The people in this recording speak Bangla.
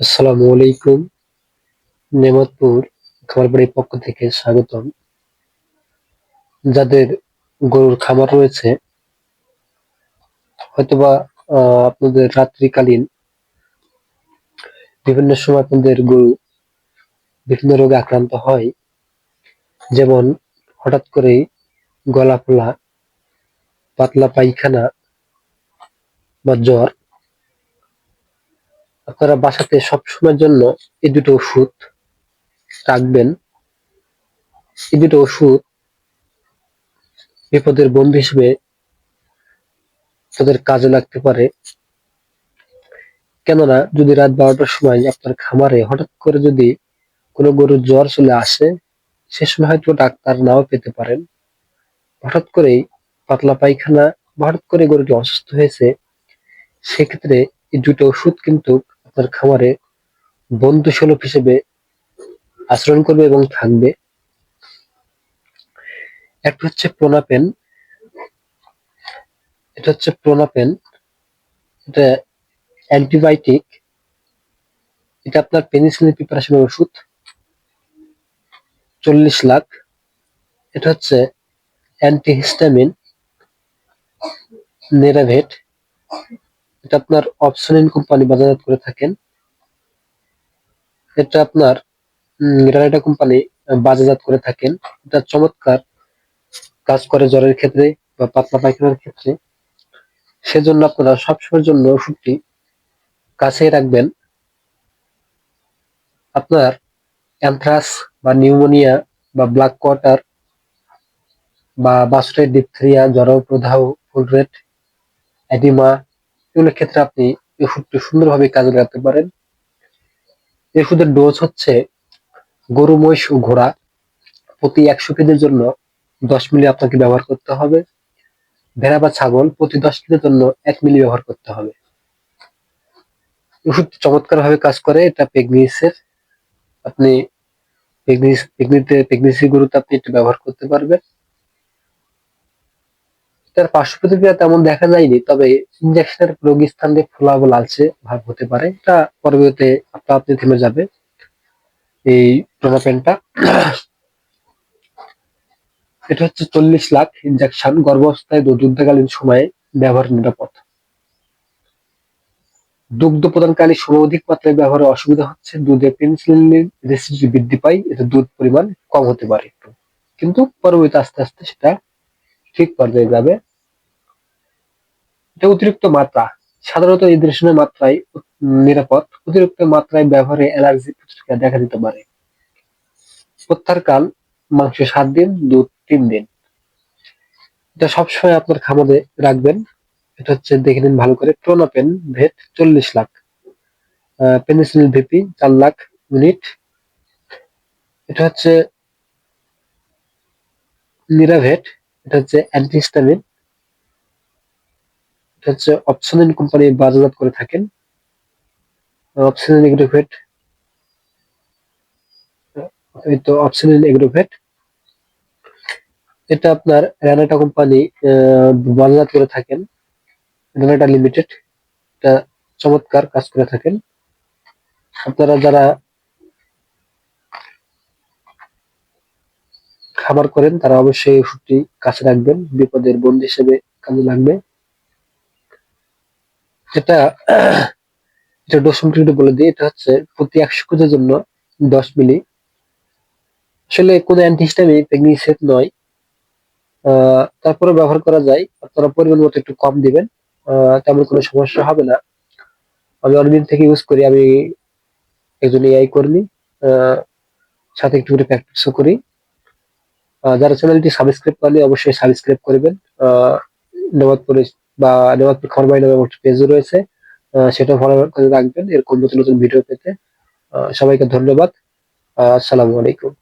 আসসালামু আলাইকুম, নেমাতপুর খামারবাড়ির পক্ষ থেকে স্বাগতম। যাদের গরুর খামার রয়েছে, হয়তোবা আপনাদের রাত্রিকালীন বিভিন্ন সময় আপনাদের গরু বিভিন্ন রোগে আক্রান্ত হয়, যেমন হঠাৎ করে গলা ফোলা পাতলা পায়খানা বা জ্বর আপনারা বাসাতে সবসময়ের জন্য এই দুটো ওষুধ রাখবেন। এই দুটো ওষুধ বিপদের বন্ধু হিসেবে তাদের কাজে লাগতে পারে। কেননা যদি রাত বারোটার সময় আপনার খামারে হঠাৎ করে যদি কোনো গরুর জ্বর চলে আসে, সে সময় হয়তো ডাক্তার নাও পেতে পারেন। হঠাৎ করেই পাতলা পায়খানা হঠাৎ করে গরুটি অসুস্থ হয়েছে, সেক্ষেত্রে এই দুটো ওষুধ কিন্তু আপনার খামারে বন্ধু সুলভ হিসেবে আচরণ করবে এবং থাকবে। একটা হচ্ছে প্রোনাপেন। এটা হচ্ছে প্রোনাপেন। এটা অ্যান্টিবায়োটিক। এটা আপনার পেনিসিলিন প্রিপারেশনের ওষুধ। চল্লিশ লাখ। এটা হচ্ছে অ্যান্টিহিস্টামিন। নেরাভেট। এটা আপনার অপশনিন কোম্পানি বাজারজাত করে থাকেন। এটা আপনার রানাটা কোম্পানি বাজারজাত করে থাকেন। এটা চমৎকার কাজ করে জ্বরের ক্ষেত্রে বা পাতলা পায়খানার ক্ষেত্রে। সেজন্য আপনারা সবসময়ের জন্য ওষুধটি কাছে রাখবেন। আপনার অ্যানথ্রাস বা নিউমোনিয়া বা ব্ল্যাক কোয়ার্টার বা বাসুটের ডিপথ্রিয়া জ্বর, প্রদাহ, ফুল রেট অ্যাডিমা এগুলোর ক্ষেত্রে আপনি ওষুধটি সুন্দরভাবে কাজে লাগাতে পারেন। এই ওষুধের ডোজ হচ্ছে গরু, মহিষ ও ঘোড়া। প্রতি একশো কেজির জন্য দশ মিলি আপনাকে ব্যবহার করতে হবে। ভেড়া বা ছাগল প্রতি দশ কেজির জন্য এক মিলি ব্যবহার করতে হবে। ওষুধ চমৎকার ভাবে কাজ করে, এটা প্রেগনেন্সির আপনি প্রেগনেন্সিতে প্রেগনেন্সি গরুতে আপনি এটা ব্যবহার করতে পারবেন। তার পার্শ্ব প্রতিক্রিয়া তেমন দেখা যায়নি, তবে ইনজেকশনের রোগী স্থান দিয়ে ফোলা বা লালচে ভাব হতে পারে। এটা পরবর্তীতে আপনা আপনি থেমে যাবে এই প্রোনাপেনটা এটা হচ্ছে চল্লিশ লাখ ইনজেকশন গর্ভাবস্থায় যুদ্ধকালীন সময়ে ব্যবহার নিরাপদ। দুগ্ধ প্রদানকারী সময় অধিক মাত্রায় ব্যবহারের অসুবিধা হচ্ছে, দুধে পেনিসিলিনের রেসিডি বৃদ্ধি পায়, এতে দুধ পরিমাণ কম হতে পারে একটু। কিন্তু পরবর্তীতে আস্তে আস্তে সেটা ঠিক পর্যায়ে যাবে। এটা অতিরিক্ত মাত্রা, সাধারণত এই দৃশ্যনের মাত্রায় নিরাপদ। অতিরিক্ত মাত্রায় ব্যবহারে অ্যালার্জি প্রতিক্রিয়া দেখা দিতে পারে। প্রত্যাহারকাল, মাংস সাত দিন, দুধ তিন দিন। এটা সবসময় আপনার খামারে রাখবেন। এটা হচ্ছে দেখে নিন ভালো করে। প্রোনাপেন ভেট চল্লিশ লাখ। পেনিসিলিন ভিপি চার লাখ মিনিট। এটা হচ্ছে নিরাভেট এটা হচ্ছে অ্যান্টিহিস্টামিন এটা হচ্ছে অপশনিন কোম্পানি বাজারজাত করে থাকেন। অপশনিন এগ্রোভেট তো অপশনিন এগ্রোভেট এটা আপনার রানাটা কোম্পানি বাজারজাত করে থাকেন। রানাটা লিমিটেড এটা চমৎকার কাজ করে থাকেন। আপনারা যারা খাবার করেন, তারা অবশ্যই ওষুধটি কাছে রাখবেন, বিপদের বন্ধু হিসেবে কাজে লাগবে। এটা এটা ডোজ সম্পর্কে বলে দিই, এটা হচ্ছে প্রতি একশো কেজির জন্য দশ মিলি। আসলে কোনো অ্যান্টিহিস্টামিন প্রেগনেন্সি নয়। তারপরে ব্যবহার করা যায় আপনারা পরিমাণ মতো একটু কম দিবেন। তেমন কোনো সমস্যা হবে না। আমি অনেকদিন থেকে ইউজ করি, আমি একজন এআই কর্মী। সাথে একটু করে প্র্যাকটিসও করি। যারা চ্যানেলটি সাবস্ক্রাইব করলে অবশ্যই সাবস্ক্রাইব করবেন। নবাদপুরে বা নবাদপুর খরমাই নামে একটি পেজও রয়েছে। সেটা ফলো করে রাখবেন। এরকম নতুন নতুন ভিডিও পেতে। সবাইকে ধন্যবাদ। আসসালামু আলাইকুম।